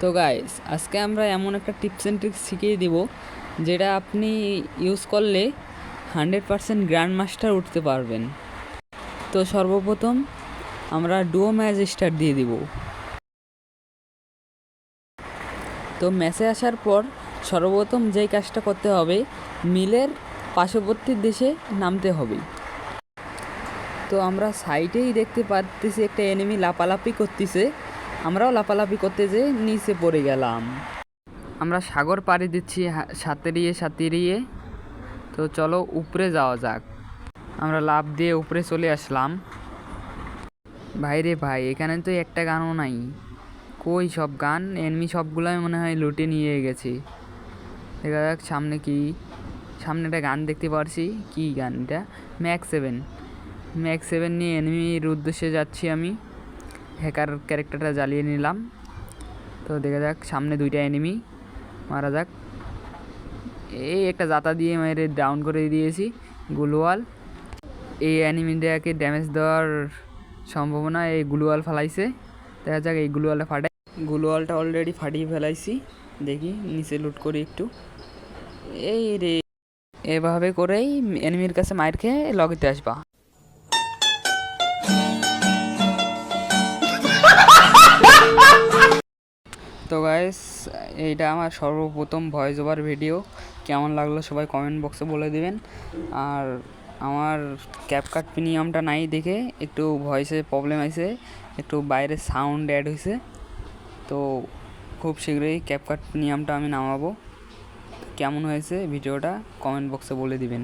তো গাইস আজকে আমরা এমন একটা টিপস অ্যান্ড ট্রিক্স শিখিয়ে দিব, যেটা আপনি ইউজ করলে হান্ড্রেড পারসেন্ট গ্র্যান্ড মাস্টার উঠতে পারবেন। তো সর্বপ্রথম আমরা ডুও ম্যাচ স্টার্ট দিয়ে দিব। তো ম্যাচে আসার পর সর্বপ্রথম যেই কাজটা করতে হবে মিলের পার্শ্ববর্তী দেশে নামতে হবে। তো আমরা সাইটেই দেখতে পারতেছি একটা এনিমি লাপালাপি করতেছে। আমরাও লাফালাফি করতে যে নিচে পড়ে গেলাম। আমরা সাগর পাড়ি দিচ্ছি সাঁতরিয়ে সাঁতরিয়ে। তো চলো উপরে যাওয়া যাক। আমরা লাভ দিয়ে উপরে চলে আসলাম। ভাই রে ভাই, এখানে তো একটা গানও নাই। কই সব গান? এমনি সবগুলোই মনে হয় লুটে নিয়ে গেছে। দেখা যাক সামনে কি, সামনে একটা গান দেখতে পারছি। কি গান এটা ম্যাক সেভেন ম্যাক সেভেন নিয়ে এনিমির উদ্দেশ্যে যাচ্ছি আমি। হ্যাকার ক্যারেক্টারটা জ্বালিয়ে নিলাম। তো দেখা যাক, সামনে দুইটা এনিমি মারা যাক। এই একটা জাতা দিয়ে মেরে ডাউন করে দিয়েছি, গুলওয়াল। এই অ্যানিমিটাকে ড্যামেজ দেওয়ার সম্ভাবনা এই গ্লুয়াল ফেলাইছে। দেখা যাক এই গ্লুয়ালটা ফাটাই। গ্লুয়ালটা অলরেডি ফাটিয়ে ফেলাইছি, দেখি নিচে লুট করি একটু। এই রে, এভাবে করেই এনিমির কাছে মায়ের খেয়ে লগিতে আসবা। তো গাইস এইটা আমার সর্বপ্রথম ভয়েস ওভার ভিডিও কেমন লাগল সবাই কমেন্ট বক্সে বলে দিবেন। আর আমার ক্যাপকাট প্রিমিয়ামটা নাই দেখে একটু ভয়েসে প্রবলেম আছে একটু বাইরে সাউন্ড অ্যাড হয়েছে। তো খুব শীঘ্রই ক্যাপকাট প্রিমিয়ামটা আমি নামাবো। কেমন হয়েছে ভিডিওটা কমেন্ট বক্সে বলে দিবেন।